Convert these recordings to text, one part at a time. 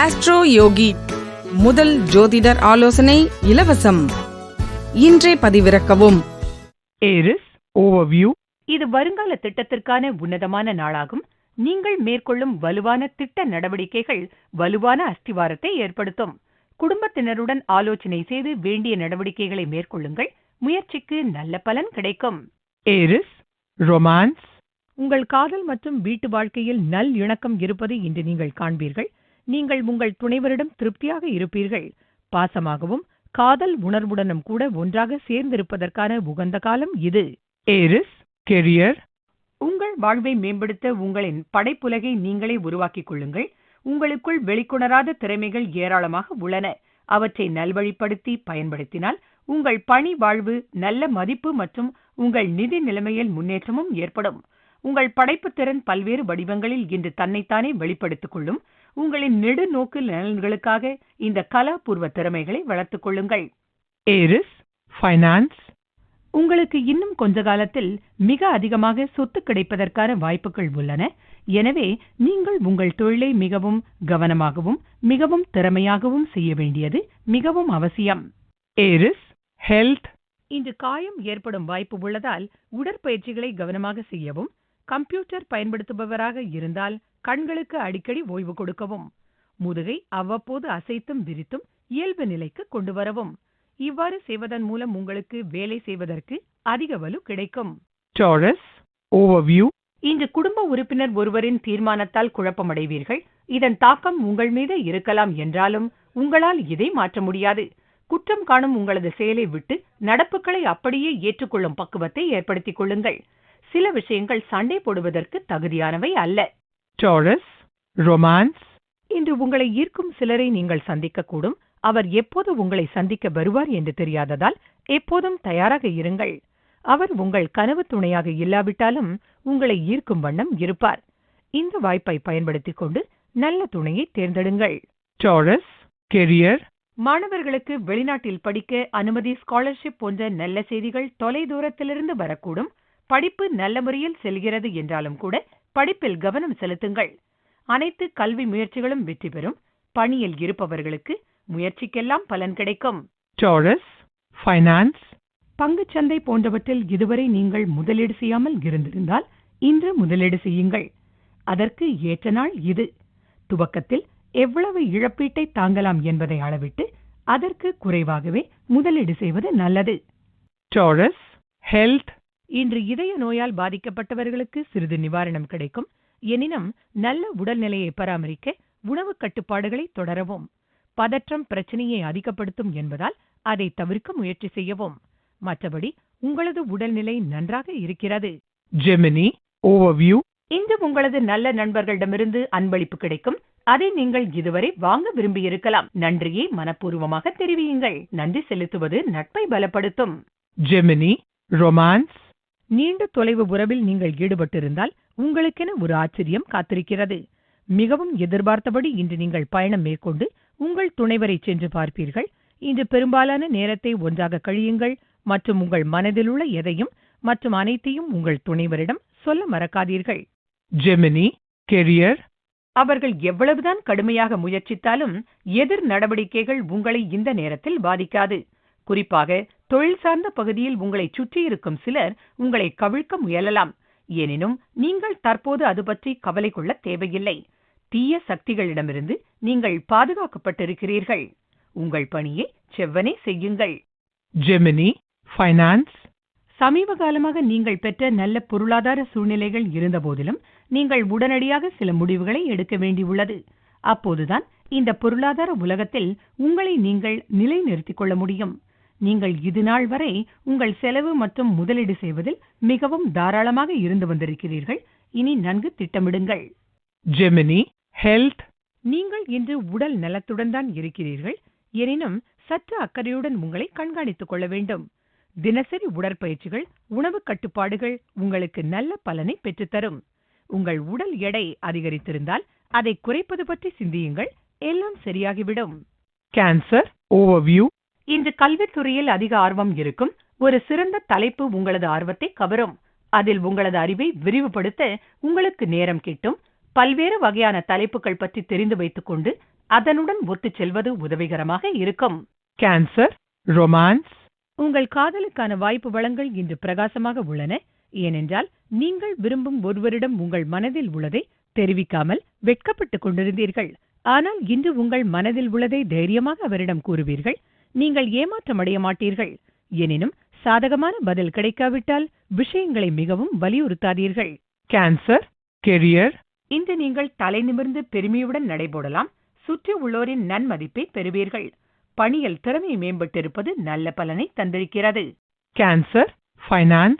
Astro யோகி முதல் ஜோதிடர் ஆலோசனை இலவசம். இன்றே பதிவிறக்கவும். ஏரிஸ் ஓவர்வியூ இது வருங்கால திட்டத்திற்கான உன்னதமான நாளாகும். நீங்கள் மேற்கொள்ளும் வலுவான திட்ட நடவடிக்கைகள் வலுவான அஸ்திவாரத்தை ஏற்படுத்தும். குடும்பத்தினருடன் ஆலோசனை செய்து வேண்டிய நடவடிக்கைகளை மேற்கொள்ளுங்கள். முயற்சிக்கு நல்ல பலன் கிடைக்கும். ஏரிஸ் ரொமான்ஸ் உங்கள் காதல் மற்றும் வீட்டு வாழ்க்கையில் நல் இணக்கம் இருப்பதை இன்று நீங்கள் காண்பீர்கள். நீங்கள் உங்கள் துணைவரிடம் திருப்தியாக இருப்பீர்கள். பாசமாகவும் காதல் உணர்வுடனும் கூட ஒன்றாக சேர்ந்திருப்பதற்கான உகந்த காலம் இது. ஏரிஸ் கெரியர் உங்கள் வாழ்வை மேம்படுத்த உங்களின் படைப்புலகை நீங்களே உருவாக்கிக் கொள்ளுங்கள். உங்களுக்குள் வெளிக்கொணராத திறமைகள் ஏராளமாக உள்ளன. அவற்றை நல்வழிப்படுத்தி பயன்படுத்தினால் உங்கள் பணி வாழ்வு நல்ல மதிப்பு மற்றும் உங்கள் நிதி நிலைமையில் முன்னேற்றமும் ஏற்படும். உங்கள் படைப்புத் திறன் பல்வேறு வடிவங்களில் இன்று தன்னைத்தானே வெளிப்படுத்திக் கொள்ளும். உங்களின் நெடுநோக்கு நலன்களுக்காக இந்த கலாபூர்வ திறமைகளை வளர்த்துக் கொள்ளுங்கள். ஏரிஸ் ஃபைனான்ஸ் உங்களுக்கு இன்னும் கொஞ்ச காலத்தில் மிக அதிகமாக சொத்து கிடைப்பதற்கான வாய்ப்புகள் உள்ளன. எனவே நீங்கள் உங்கள் தொழிலை மிகவும் கவனமாகவும் மிகவும் திறமையாகவும் செய்ய வேண்டியது மிகவும் அவசியம். ஏரிஸ் ஹெல்த் இன்று காயம் ஏற்படும் வாய்ப்பு உள்ளதால் உடற்பயிற்சிகளை கவனமாக செய்யவும் கம்ப்யூட்டர் பயன்படுத்துபவராக இருந்தால் கண்களுக்கு அடிக்கடி ஓய்வு கொடுக்கவும் முதுகை அவ்வப்போது அசைத்தும் விரித்தும் இயல்பு நிலைக்கு கொண்டு வரவும். இவ்வாறு செய்வதன் மூலம் உங்களுக்கு வேலை செய்வதற்கு அதிக வலு கிடைக்கும். டாரஸ் ஓவர்வியூ இன்று குடும்ப உறுப்பினர் ஒருவரின் தீர்மானத்தால் குழப்பமடைவீர்கள். இதன் தாக்கம் உங்கள் மீது இருக்கலாம் என்றாலும் உங்களால் இதை மாற்ற முடியாது. குற்றம் காணும் உங்களது செயலை விட்டு நடப்புகளை அப்படியே ஏற்றுக்கொள்ளும் பக்குவத்தை ஏற்படுத்திக் கொள்ளுங்கள். சில விஷயங்கள் சண்டை போடுவதற்கு தகுதியானவை அல்ல. டாரஸ் ரொமான்ஸ் இன்று உங்களை ஈர்க்கும் சிலரை நீங்கள் சந்திக்கக்கூடும். அவர் எப்போது உங்களை சந்திக்க வருவார் என்று தெரியாததால் எப்போதும் தயாராக இருங்கள். அவர் உங்கள் கனவு துணையாக இல்லாவிட்டாலும் உங்களை ஈர்க்கும் வண்ணம் இருப்பார். இந்த வாய்ப்பை பயன்படுத்திக் கொண்டு நல்ல துணையை தேர்ந்தெடுங்கள். டாரஸ் கெரியர் மாணவர்களுக்கு வெளிநாட்டில் படிக்க அனுமதி ஸ்காலர்ஷிப் போன்ற நல்ல செய்திகள் தொலைதூரத்திலிருந்து வரக்கூடும். படிப்பு நல்ல முறையில் செல்கிறது என்றாலும் கூட படிப்பில் கவனம் செலுத்துங்கள். அனைத்து கல்வி முயற்சிகளும் வெற்றி பெறும். பணியில் இருப்பவர்களுக்கு முயற்சிக்கெல்லாம் பலன் கிடைக்கும். டாரஸ் ஃபைனான்ஸ் பங்குச்சந்தை போன்றவற்றில் இதுவரை நீங்கள் முதலீடு செய்யாமல் இருந்திருந்தால் இன்று முதலீடு செய்யுங்கள். அதற்கு ஏற்ற நாள் இது. துவக்கத்தில் எவ்வளவு இழப்பீட்டை தாங்கலாம் என்பதை அளவிட்டு அதற்கு குறைவாகவே முதலீடு செய்வது நல்லது. டாரஸ் ஹெல்த் இன்று இதய நோயால் பாதிக்கப்பட்டவர்களுக்கு சிறிது நிவாரணம் கிடைக்கும். எனினும் நல்ல உடல்நிலையை பராமரிக்க உணவு கட்டுப்பாடுகளை தொடரவும். பதற்றம் பிரச்சனையை அதிகப்படுத்தும் என்பதால் அதை தவிர்க்க முயற்சி செய்யவும். மற்றபடி உங்களது உடல்நிலை நன்றாக இருக்கிறது. ஜெமினி ஓவர்வியூ இன்று உங்களது நல்ல நண்பர்களிடமிருந்து அன்பளிப்பு கிடைக்கும். அதை நீங்கள் இதுவரை வாங்க விரும்பியிருக்கலாம். நன்றியை மனப்பூர்வமாக தெரிவியுங்கள். நன்றி செலுத்துவது நட்பை பலப்படுத்தும். ஜெமினி ரொமான்ஸ் நீண்ட தொலைவு உறவில் நீங்கள் ஈடுபட்டிருந்தால் உங்களுக்கென ஒரு ஆச்சரியம் காத்திருக்கிறது. மிகவும் எதிர்பார்த்தபடி இன்று நீங்கள் பயணம் மேற்கொண்டு உங்கள் துணைவரை சென்று பார்ப்பீர்கள். இன்று பெரும்பாலான நேரத்தை ஒன்றாக கழியுங்கள். மற்றும் உங்கள் மனதிலுள்ள எதையும் மற்றும் அனைத்தையும் உங்கள் துணைவரிடம் சொல்ல மறக்காதீர்கள். ஜெமினி கெரியர் அவர்கள் எவ்வளவுதான் கடுமையாக முயற்சித்தாலும் எதிர் நடவடிக்கைகள் உங்களை இந்த நேரத்தில் பாதிக்காது. குறிப்பாக தொழில் சார்ந்த பகுதியில் உங்களை சுற்றியிருக்கும் சிலர் உங்களை கவிழ்க்க முயலலாம். எனினும் நீங்கள் தற்போது அது பற்றி கவலை கொள்ள தேவையில்லை. தீய சக்திகளிடமிருந்து நீங்கள் பாதுகாக்கப்பட்டிருக்கிறீர்கள். உங்கள் பணியை செவ்வனே செய்யுங்கள். ஜெமினி ஃபைனான்ஸ் சமீப காலமாக நீங்கள் பெற்ற நல்ல பொருளாதார சூழ்நிலைகள் இருந்தபோதிலும் நீங்கள் உடனடியாக சில முடிவுகளை எடுக்க வேண்டியுள்ளது. அப்போதுதான் இந்த பொருளாதார உலகத்தில் உங்களை நீங்கள் நிலைநிறுத்திக் கொள்ள முடியும். நீங்கள் இதுநாள் வரை உங்கள் செலவு மற்றும் முதலீடு செய்வதில் மிகவும் தாராளமாக இருந்து வந்திருக்கிறீர்கள். இனி நன்கு திட்டமிடுங்கள். ஜெமினி ஹெல்த் நீங்கள் இன்று உடல் நலத்துடன் தான் இருக்கிறீர்கள். எனினும் சற்று அக்கறையுடன் உங்களை கண்காணித்துக் கொள்ள வேண்டும். தினசரி உடற்பயிற்சிகள் உணவு கட்டுப்பாடுகள் உங்களுக்கு நல்ல பலனை பெற்றுத்தரும். உங்கள் உடல் எடை அதிகரித்திருந்தால் அதை குறைப்பது பற்றி சிந்தியுங்கள். எல்லாம் சரியாகிவிடும். கேன்சர் ஓவர்வியூ இன்று கல்வித்துறையில் அதிக ஆர்வம் இருக்கும் ஒரு சிறந்த தலைப்பு உங்களது ஆர்வத்தை கவரும். அதில் உங்களது அறிவை விரிவுபடுத்த உங்களுக்கு நேரம் கிட்டும். பல்வேறு வகையான தலைப்புகள் பற்றி தெரிந்து வைத்துக் கொண்டு அதனுடன் ஒத்துச் செல்வது உதவிகரமாக இருக்கும். Cancer, romance, உங்கள் காதலுக்கான வாய்ப்பு வளங்கள் இன்று பிரகாசமாக உள்ளன. ஏனென்றால் நீங்கள் விரும்பும் ஒருவரிடம் உங்கள் மனதில் உள்ளதை தெரிவிக்காமல் வெட்கப்பட்டுக் கொண்டிருந்தீர்கள். ஆனால் இன்று உங்கள் மனதில் உள்ளதை தைரியமாக அவரிடம் கூறுவீர்கள். நீங்கள் ஏமாற்றமடைய மாட்டீர்கள். எனினும் சாதகமான பதில் கிடைக்காவிட்டால் விஷயங்களை மிகவும் வலியுறுத்தாதீர்கள். Cancer, career, இன்று நீங்கள் தலை நிமிர்ந்து பெருமையுடன் நடைபோடலாம். சுற்றி உள்ளோரின் நன்மதிப்பை பெறுவீர்கள். பணியில் திறமை மேம்பட்டிருப்பது நல்ல பலனை தந்திருக்கிறது. Cancer, finance,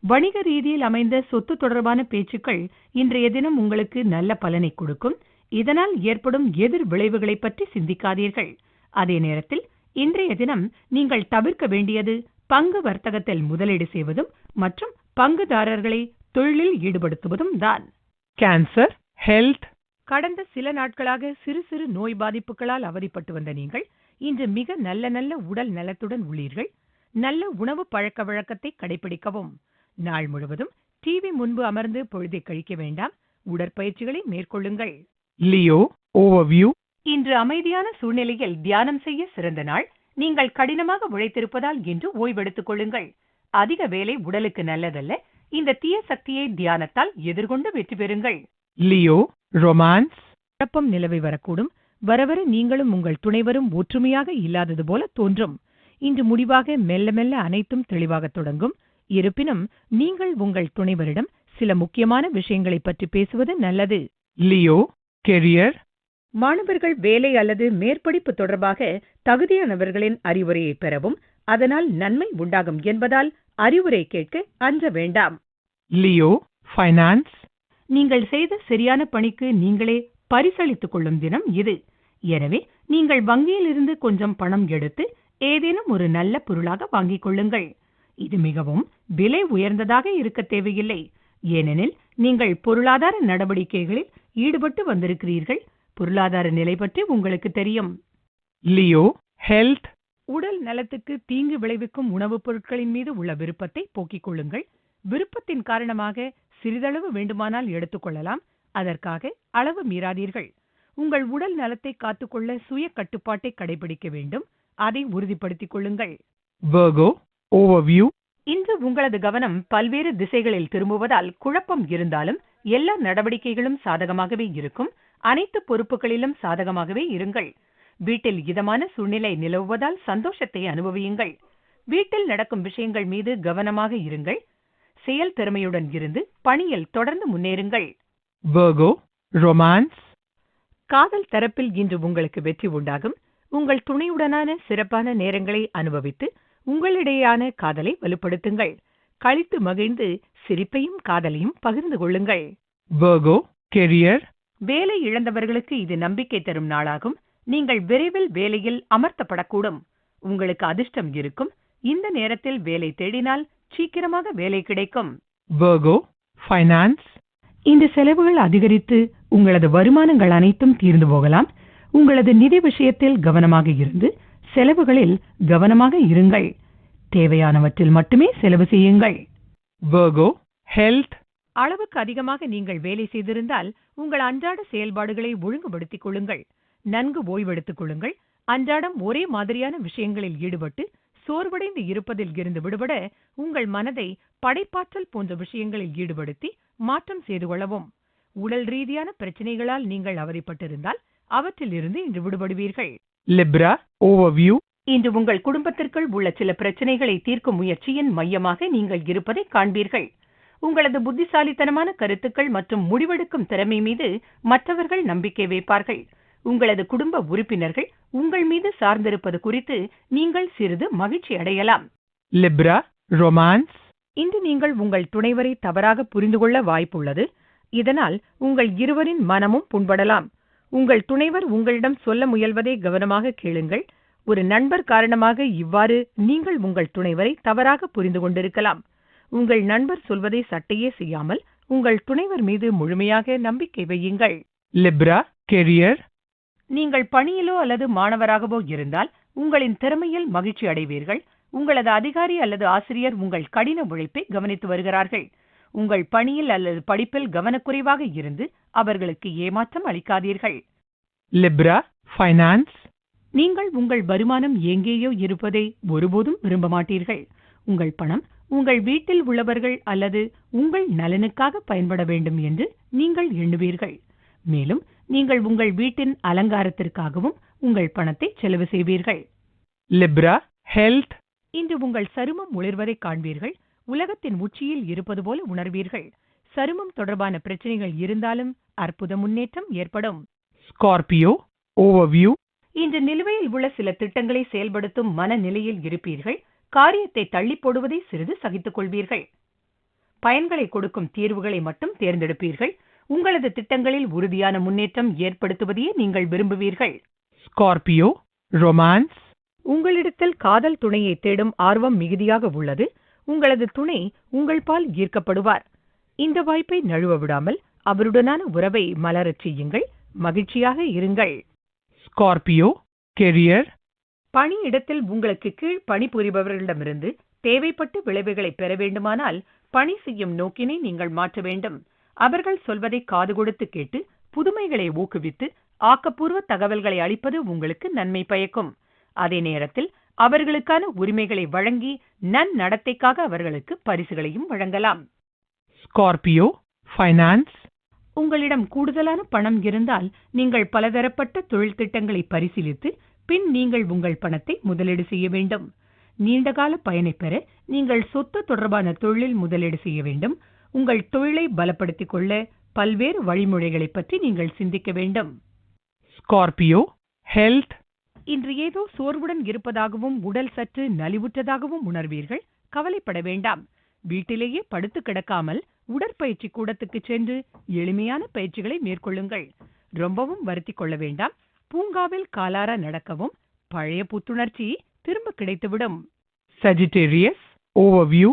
வணிக ரீதியில் அமைந்த சொத்து தொடர்பான பேச்சுக்கள் இன்றைய தினம் உங்களுக்கு நல்ல பலனை கொடுக்கும். இதனால் ஏற்படும் எதிர் விளைவுகளைப் பற்றி சிந்திக்காதீர்கள். அதே நேரத்தில் இன்றைய தினம் நீங்கள் தவிர்க்க வேண்டியது பங்கு வர்த்தகத்தில் முதலீடு செய்வதும் மற்றும் பங்குதாரர்களை தொழிலில் ஈடுபடுத்துவதும் தான். Cancer, health, கடந்த சில நாட்களாக சிறு சிறு நோய் பாதிப்புகளால் அவதிப்பட்டு வந்த நீங்கள் இன்று மிக நல்ல நல்ல உடல் நலத்துடன் உள்ளீர்கள். நல்ல உணவு பழக்க வழக்கத்தை கடைபிடிக்கவும். நாள் முழுவதும் டிவி முன்பு அமர்ந்து பொழுதை கழிக்க வேண்டாம். உடற்பயிற்சிகளை மேற்கொள்ளுங்கள். Leo, overview, இன்று அமைதியான சூழ்நிலையில் தியானம் செய்ய சிறந்த நாள். நீங்கள் கடினமாக உழைத்திருப்பதால் இன்று ஓய்வெடுத்துக் கொள்ளுங்கள். அதிக வேலை உடலுக்கு நல்லதல்ல. இந்த தீய சக்தியை தியானத்தால் எதிர்கொண்டு வெற்றி பெறுங்கள். Leo, romance, குழப்பம் நிலவி வரக்கூடும். வரவர நீங்களும் உங்கள் துணைவரும் ஒற்றுமையாக இல்லாதது போல தோன்றும். இன்று முடிவாக மெல்ல மெல்ல அனைத்தும் தெளிவாகத் தொடங்கும். இருப்பினும் நீங்கள் உங்கள் துணைவரிடம் சில முக்கியமான விஷயங்களைப் பற்றி பேசுவது நல்லது. Leo, career, மாணவர்கள் வேலை அல்லது மேற்படிப்பு தொடர்பாக தகுதியானவர்களின் அறிவுரையை பெறவும் அதனால் நன்மை உண்டாகும் என்பதால் அறிவுரை கேட்க அஞ்ச வேண்டாம். Leo, finance, நீங்கள் செய்த சரியான பணிக்கு நீங்களே பரிசளித்துக் கொள்ளும் தினம் இது. எனவே நீங்கள் வங்கியிலிருந்து கொஞ்சம் பணம் எடுத்து ஏதேனும் ஒரு நல்ல பொருளாக வாங்கிக் கொள்ளுங்கள். இது மிகவும் விலை உயர்ந்ததாக இருக்க தேவையில்லை. ஏனெனில் நீங்கள் பொருளாதார நடவடிக்கைகளில் ஈடுபட்டு வந்திருக்கிறீர்கள். பொருளாதார நிலை பற்றி உங்களுக்கு தெரியும். Leo, health, உடல் நலத்துக்கு தீங்கு விளைவிக்கும் உணவுப் பொருட்களின் மீது உள்ள விருப்பத்தை போக்கிக் கொள்ளுங்கள். விருப்பத்தின் காரணமாக சிறிதளவு வேண்டுமானால் எடுத்துக்கொள்ளலாம் அதற்காக அளவு மீறாதீர்கள். உங்கள் உடல் நலத்தை காத்துக்கொள்ள சுய கட்டுப்பாட்டை கடைபிடிக்க வேண்டும். அதை உறுதிப்படுத்திக் கொள்ளுங்கள். இன்று உங்களது கவனம் பல்வேறு திசைகளில் திரும்புவதால் குழப்பம் இருந்தாலும் எல்லா நடவடிக்கைகளும் சாதகமாகவே இருக்கும். அனைத்து பொறுப்புகளிலும் சாதகமாகவே இருங்கள். வீட்டில் இதமான சூழ்நிலை நிலவுவதால் சந்தோஷத்தை அனுபவியுங்கள். வீட்டில் நடக்கும் விஷயங்கள் மீது கவனமாக இருங்கள். செயல் திறமையுடன் இருந்து பணியில் தொடர்ந்து முன்னேறுங்கள். Virgo, romance, காதல் தரப்பில் இன்று உங்களுக்கு வெற்றி உண்டாகும். உங்கள் துணையுடனான சிறப்பான நேரங்களை அனுபவித்து உங்களிடையேயான காதலை வலுப்படுத்துங்கள். கழித்து மகிழ்ந்து சிரிப்பையும் காதலையும் பகிர்ந்து கொள்ளுங்கள். Career, வேலை இழந்தவர்களுக்கு இது நம்பிக்கை தரும் நாளாகும். நீங்கள் விரைவில் வேலையில் அமர்த்தப்படக்கூடும். உங்களுக்கு அதிர்ஷ்டம் இருக்கும். இந்த நேரத்தில் வேலை தேடினால் சீக்கிரமாக வேலை கிடைக்கும். Virgo, finance, இந்த செலவுகள் அதிகரித்து உங்களது வருமானங்கள் அனைத்தும் தீர்ந்து போகலாம். உங்களது நிதி விஷயத்தில் கவனமாக இருந்து செலவுகளில் கவனமாக இருங்கள். தேவையானவற்றில் மட்டுமே செலவு செய்யுங்கள். Virgo, health, அளவுக்கு அதிகமாக நீங்கள் வேலை செய்திருந்தால் உங்கள் அன்றாட செயல்பாடுகளை ஒழுங்குபடுத்திக் கொள்ளுங்கள். நன்கு ஓய்வெடுத்துக் கொள்ளுங்கள். அன்றாடம் ஒரே மாதிரியான விஷயங்களில் ஈடுபட்டு சோர்வடைந்து இருப்பதில் இருந்து விடுபட உங்கள் மனதை படைப்பாற்றல் போன்ற விஷயங்களில் ஈடுபடுத்தி மாற்றம் செய்து கொள்ளவும். உடல் ரீதியான பிரச்சனைகளால் நீங்கள் அவதிப்பட்டிருந்தால் அவற்றிலிருந்து இன்று விடுபடுவீர்கள். Libra, overview, இன்று உங்கள் குடும்பத்திற்குள் உள்ள சில பிரச்சனைகளை தீர்க்கும் முயற்சியின் மையமாக நீங்கள் இருப்பதை காண்பீர்கள். உங்களது புத்திசாலித்தனமான கருத்துக்கள் மற்றும் முடிவெடுக்கும் திறமை மீது மற்றவர்கள் நம்பிக்கை வைப்பார்கள். உங்களது குடும்ப உறுப்பினர்கள் உங்கள் மீது சார்ந்திருப்பது குறித்து நீங்கள் சிறிது மகிழ்ச்சி அடையலாம். Libra, romance, இன்று நீங்கள் உங்கள் துணைவரை தவறாக புரிந்து கொள்ள வாய்ப்புள்ளது. இதனால் உங்கள் இருவரின் மனமும் புண்படலாம். உங்கள் துணைவர் உங்களிடம் சொல்ல முயல்வதை கவனமாக கேளுங்கள். ஒரு நண்பர் காரணமாக இவ்வாறு நீங்கள் உங்கள் துணைவரை தவறாக புரிந்து கொண்டிருக்கலாம். உங்கள் நண்பர் சொல்வதை சட்டையே செய்யாமல் உங்கள் துணைவர் மீது முழுமையாக நம்பிக்கை வையுங்கள். Libra, career, நீங்கள் பணியிலோ அல்லது மாணவராகவோ இருந்தால் உங்களின் திறமையில் மகிழ்ச்சி அடைவீர்கள். உங்களது அதிகாரி அல்லது ஆசிரியர் உங்கள் கடின உழைப்பை கவனித்து வருகிறார்கள். உங்கள் பணியில் அல்லது படிப்பில் கவனக்குறைவாக இருந்து அவர்களுக்கு ஏமாற்றம் அளிக்காதீர்கள். Libra, finance, நீங்கள் உங்கள் வருமானம் எங்கேயோ இருப்பதை ஒருபோதும் விரும்ப மாட்டீர்கள். உங்கள் பணம் உங்கள் வீட்டில் உள்ளவர்கள் அல்லது உங்கள் நலனுக்காக பயன்பட வேண்டும் என்று நீங்கள் எண்ணுவீர்கள். மேலும் நீங்கள் உங்கள் வீட்டின் அலங்காரத்திற்காகவும் உங்கள் பணத்தை செலவு செய்வீர்கள். Libra, health, இன்று உங்கள் சருமம் ஒளிர்வதை காண்பீர்கள். உலகத்தின் உச்சியில் இருப்பது போல உணர்வீர்கள். சருமம் தொடர்பான பிரச்சனைகள் இருந்தாலும் அற்புத முன்னேற்றம் ஏற்படும். Scorpio, overview, இன்று நிலுவையில் உள்ள சில திட்டங்களை செயல்படுத்தும் மனநிலையில் இருப்பீர்கள். காரியத்தை தள்ளி போடுவதை சிறிது சகித்துக் கொள்வீர்கள். பயன்களை கொடுக்கும் தீர்வுகளை மட்டும் தேர்ந்தெடுப்பீர்கள். உங்களது திட்டங்களில் உறுதியான முன்னேற்றம் ஏற்படுத்துவதையே நீங்கள் விரும்புவீர்கள். Scorpio, romance, உங்களிடத்தில் காதல் துணையை தேடும் ஆர்வம் மிகுதியாக உள்ளது. உங்களது துணை உங்கள் பால் ஈர்க்கப்படுவார். இந்த வாய்ப்பை நழுவ விடாமல் அவருடனான உறவை மலரச் செய்யுங்கள். மகிழ்ச்சியாக இருங்கள். Scorpio, career, பணியிடத்தில் உங்களுக்கு கீழ் பணிபுரிபவர்களிடமிருந்து தேவைப்பட்ட விளைவுகளை பெற வேண்டுமானால் பணி செய்யும் நோக்கினை நீங்கள் மாற்ற வேண்டும். அவர்கள் சொல்வதை காது கொடுத்து கேட்டு புதுமைகளை ஊக்குவித்து ஆக்கப்பூர்வ தகவல்களை அளிப்பது உங்களுக்கு நன்மை பயக்கும். அதே நேரத்தில் அவர்களுக்கான உரிமைகளை வழங்கி நன்னடத்தைக்காக அவர்களுக்கு பரிசுகளையும் வழங்கலாம். Scorpio, finance, உங்களிடம் கூடுதலான பணம் இருந்தால் நீங்கள் பலதரப்பட்ட தொழில் திட்டங்களை பரிசீலித்து பின் நீங்கள் உங்கள் பணத்தை முதலீடு செய்ய வேண்டும். நீண்டகால பயனை பெற நீங்கள் சொத்து தொடர்பான தொழிலில் முதலீடு செய்ய வேண்டும். உங்கள் தொழிலை பலப்படுத்திக் கொள்ள பல்வேறு வழிமுறைகளை பற்றி நீங்கள் சிந்திக்க வேண்டும். Scorpio, health, இன்று ஏதோ சோர்வுடன் இருப்பதாகவும் உடல் சற்று நலிவுற்றதாகவும் உணர்வீர்கள். கவலைப்பட வேண்டாம். வீட்டிலேயே படுத்து கிடக்காமல் உடற்பயிற்சி கூடத்துக்கு சென்று எளிமையான பயிற்சிகளை மேற்கொள்ளுங்கள். ரொம்பவும் வருத்திக் கொள்ள வேண்டாம். பூங்காவில் காலார நடக்கவும் பழைய புத்துணர்ச்சி திரும்ப கிடைத்துவிடும். Sagittarius, overview,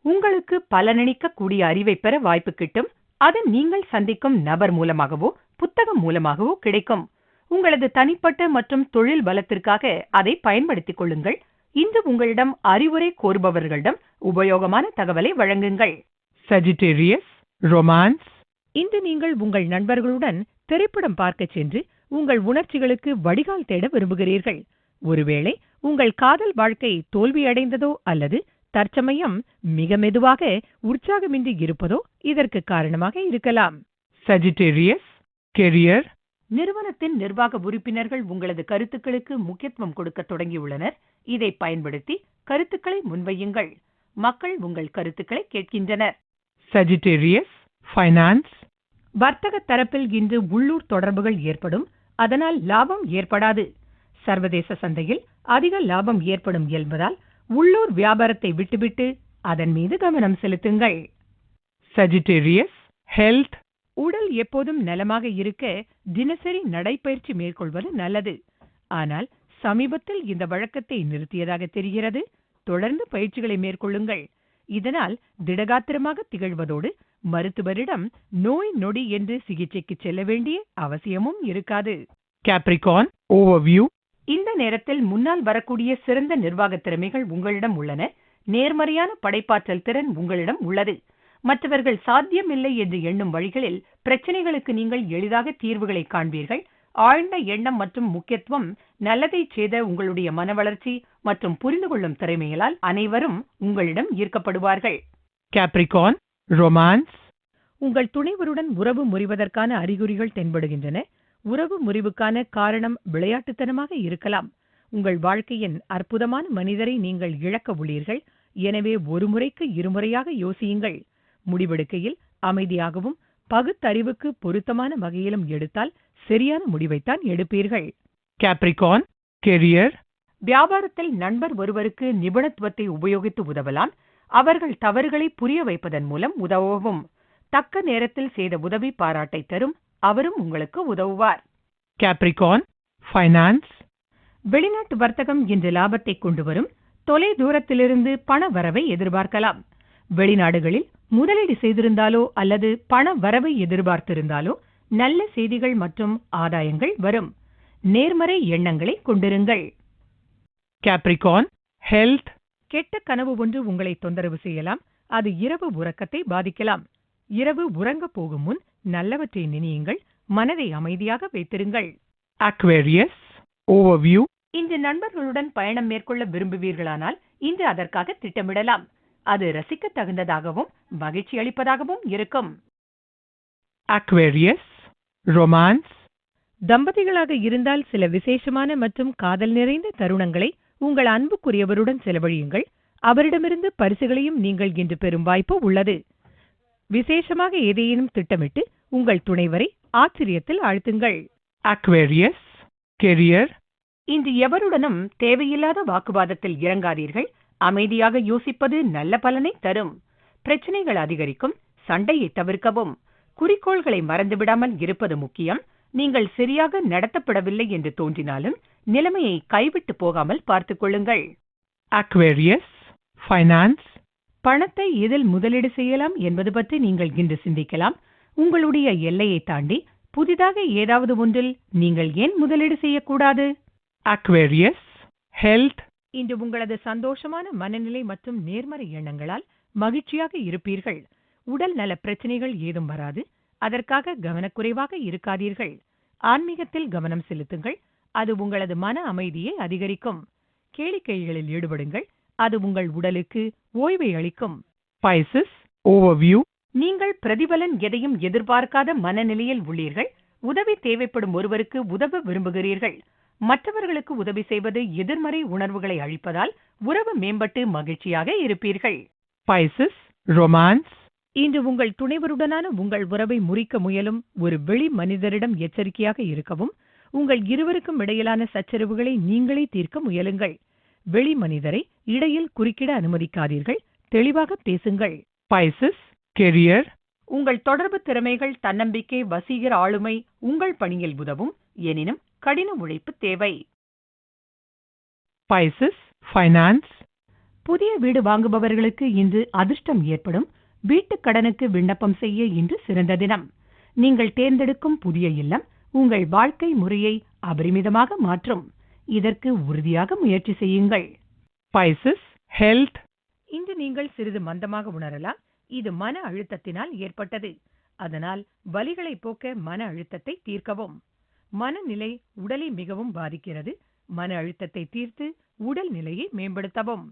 உங்களுக்கு பலனளிக்க கூடிய அறிவை பெற வாய்ப்பு கிட்டும். அது நீங்கள் சந்திக்கும் நபர் மூலமாகவோ புத்தகம் மூலமாகவோ கிடைக்கும். உங்களது தனிப்பட்ட மற்றும் தொழில் பலத்திற்காக அதை பயன்படுத்திக் கொள்ளுங்கள். இன்று உங்களிடம் அறிவுரை கோருபவர்களிடம் உபயோகமான தகவலை வழங்குங்கள். Sagittarius, romance, இன்று நீங்கள் உங்கள் நண்பர்களுடன் திரைப்படம் பார்க்கச் சென்று உங்கள் உணர்ச்சிகளுக்கு வடிகால் தேட விரும்புகிறீர்கள். ஒருவேளை உங்கள் காதல் வாழ்க்கை தோல்வியடைந்ததோ அல்லது தற்சமயம் மிக மெதுவாக உற்சாகமின்றி இருப்பதோ இதற்கு காரணமாக இருக்கலாம். Sagittarius, career, நிறுவனத்தின் நிர்வாக உறுப்பினர்கள் உங்களது கருத்துக்களுக்கு முக்கியத்துவம் கொடுக்க தொடங்கியுள்ளனர். இதை பயன்படுத்தி கருத்துக்களை முன்வையுங்கள். மக்கள் உங்கள் கருத்துக்களை கேட்கின்றனர். Sagittarius, finance, வர்த்தக தரப்பில் இன்று உள்ளூர் தொடர்புகள் ஏற்படும். அதனால் லாபம் ஏற்படாது. சர்வதேச சந்தையில் அதிக லாபம் ஏற்படும் என்பதால் உள்ளூர் வியாபாரத்தை விட்டுவிட்டு அதன் மீது கவனம் செலுத்துங்கள். Sagittarius, health, உடல் எப்போதும் நலமாக இருக்க தினசரி நடைப்பயிற்சி மேற்கொள்வது நல்லது. ஆனால் சமீபத்தில் இந்த வழக்கத்தை நிறுத்தியதாக தெரிகிறது. தொடர்ந்து பயிற்சிகளை மேற்கொள்ளுங்கள். இதனால் திடகாத்திரமாக திகழ்வதோடு மருத்துவரிடம் நோய் நொடி என்று சிகிச்சைக்கு செல்ல வேண்டிய அவசியமும் இருக்காது. Capricorn, overview, இந்த நேரத்தில் முன்னால் வரக்கூடிய சிறந்த நிர்வாக திறமைகள் உங்களிடம் உள்ளன. நேர்மறையான படைப்பாற்றல் திறன் உங்களிடம் உள்ளது. மற்றவர்கள் சாத்தியமில்லை என்று எண்ணும் வழிகளில் பிரச்சனைகளுக்கு நீங்கள் எளிதாக தீர்வுகளை காண்பீர்கள். ஆழ்ந்த எண்ணம் மற்றும் முக்கியத்துவம் நல்லதை செய்த உங்களுடைய மன வளர்ச்சி மற்றும் புரிந்து கொள்ளும் திறமைகளால் அனைவரும் உங்களிடம் ஈர்க்கப்படுவார்கள். Capricorn, romance, உங்கள் துணைவருடன் உறவு முறிவதற்கான அறிகுறிகள் தென்படுகின்றன. உறவு முறிவுக்கான காரணம் விளையாட்டுத்தனமாக இருக்கலாம். உங்கள் வாழ்க்கையின் அற்புதமான மனிதரை நீங்கள் இழக்க உள்ளீர்கள். எனவே ஒரு முறைக்கு இருமுறையாக யோசியுங்கள். முடிவெடுக்கையில் அமைதியாகவும் பகுத்தறிவுக்கு பொருத்தமான வகையிலும் எடுத்தால் சரியான முடிவைத்தான் எடுப்பீர்கள். Capricorn, career, வியாபாரத்தில் நண்பர் ஒருவருக்கு நிபுணத்துவத்தை உபயோகித்து உதவலாம். அவர்கள் தவறுகளை புரிய வைப்பதன் மூலம் உதவவும். தக்க நேரத்தில் செய்த உதவி பாராட்டை தரும் அவரும் உங்களுக்கு உதவுவார். Capricorn, finance, வெளிநாட்டு வர்த்தகம் இன்று லாபத்தை கொண்டு வரும் தொலை தூரத்திலிருந்து பண வரவை எதிர்பார்க்கலாம். வெளிநாடுகளில் முதலீடு செய்திருந்தாலோ அல்லது பண வரவை எதிர்பார்த்திருந்தாலோ நல்ல செய்திகள் மற்றும் ஆதாயங்கள் வரும். நேர்மறை எண்ணங்களை கொண்டிருங்கள். Capricorn, health, கெட்ட கனவு ஒன்று உங்களை தொந்தரவு செய்யலாம் அது இரவு உறக்கத்தை பாதிக்கலாம் இரவு உறங்கப் போகும் முன் நல்லவற்றை நினையுங்கள் மனதை அமைதியாக வைத்திருங்கள் Aquarius. Overview. இன்று நண்பர்களுடன் பயணம் மேற்கொள்ள விரும்புவீர்களானால் இன்று அதற்காக திட்டமிடலாம் அது ரசிக்க தகுந்ததாகவும் மகிழ்ச்சி அளிப்பதாகவும் இருக்கும் Aquarius. Romance. தம்பதிகளாக இருந்தால் சில விசேஷமான மற்றும் காதல் நிறைந்த தருணங்களை உங்கள் அன்புக்குரியவருடன் செலவழியுங்கள். அவரிடமிருந்து பரிசுகளையும் நீங்கள் இன்று பெறும் வாய்ப்பு உள்ளது. விசேஷமாக ஏதேனும் திட்டமிட்டு உங்கள் துணைவரை ஆச்சரியத்தில் ஆழ்த்துங்கள். Aquarius. Career. இன்று எவருடனும் தேவையில்லாத வாக்குவாதத்தில் இறங்காதீர்கள். அமைதியாக யோசிப்பது நல்ல பலனை தரும். பிரச்சனைகள் அதிகரிக்கும் சண்டையை தவிர்க்கவும். குறிக்கோள்களை மறந்துவிடாமல் இருப்பது முக்கியம். நீங்கள் சரியாக நடத்தப்படவில்லை என்று தோன்றினாலும் நிலைமையை கைவிட்டு போகாமல் பார்த்துக் கொள்ளுங்கள் Aquarius. Finance. பணத்தை எதில் முதலீடு செய்யலாம் என்பது பற்றி நீங்கள் இன்று சிந்திக்கலாம் உங்களுடைய எல்லையை தாண்டி புதிதாக ஏதாவது ஒன்றில் நீங்கள் ஏன் முதலீடு செய்யக்கூடாது Aquarius. Health. இன்று உங்களது சந்தோஷமான மனநிலை மற்றும் நேர்மறை எண்ணங்களால் மகிழ்ச்சியாக இருப்பீர்கள் உடல் நல பிரச்சனைகள் ஏதும் வராது அதற்காக கவனக்குறைவாக இருக்காதீர்கள் ஆன்மீகத்தில் கவனம் செலுத்துங்கள் அது உங்களது மன அமைதியை அதிகரிக்கும். கேளிக்கைகளில் ஈடுபடுங்கள். அது உங்கள் உடலுக்கு ஓய்வை அளிக்கும். பைசஸ் ஓவர்வியூ நீங்கள் பிரதிபலன் எதையும் எதிர்பார்க்காத மனநிலையில் உள்ளீர்கள். உதவி தேவைப்படும் ஒருவருக்கு உதவ விரும்புகிறீர்கள். மற்றவர்களுக்கு உதவி செய்வது எதிர்மறை உணர்வுகளை அழிப்பதால் உறவு மேம்பட்டு மகிழ்ச்சியாக இருப்பீர்கள். பைசஸ் ரொமான்ஸ் இன்று உங்கள் துணைவருடனான உங்கள் உறவை முறிக்க முயலும் ஒரு வெளி மனிதரிடம் எச்சரிக்கையாக இருக்கவும் உங்கள் இருவருக்கும் இடையிலான சச்சரவுகளை நீங்களே தீர்க்க முயலுங்கள் வெளி மனிதரை இடையில் குறுக்கிட அனுமதிக்காதீர்கள் தெளிவாக பேசுங்கள் Pisces. Career. உங்கள் தொடர்பு திறமைகள் தன்னம்பிக்கை வசீகர ஆளுமை உங்கள் பணியில் உதவும் எனினும் கடின உழைப்பு தேவை Pisces. Finance. புதிய வீடு வாங்குபவர்களுக்கு இன்று அதிர்ஷ்டம் ஏற்படும் வீட்டுக் கடனுக்கு விண்ணப்பம் செய்ய இன்று சிறந்த தினம் நீங்கள் தேர்ந்தெடுக்கும் புதிய இல்லம் உங்கள் வாழ்க்கை முறையை அபரிமிதமாக மாற்றும். இதற்கு உறுதியாக முயற்சி செய்யுங்கள். Pisces. Health. இன்று நீங்கள் சிறிது மந்தமாக உணரலாம். இது மன அழுத்தத்தினால் ஏற்பட்டது. அதனால் வலிகளை போக்க மன அழுத்தத்தை தீர்க்கவும். மனநிலை உடலை மிகவும் பாதிக்கிறது. மன அழுத்தத்தை தீர்த்து உடல் நிலையை மேம்படுத்தவும்.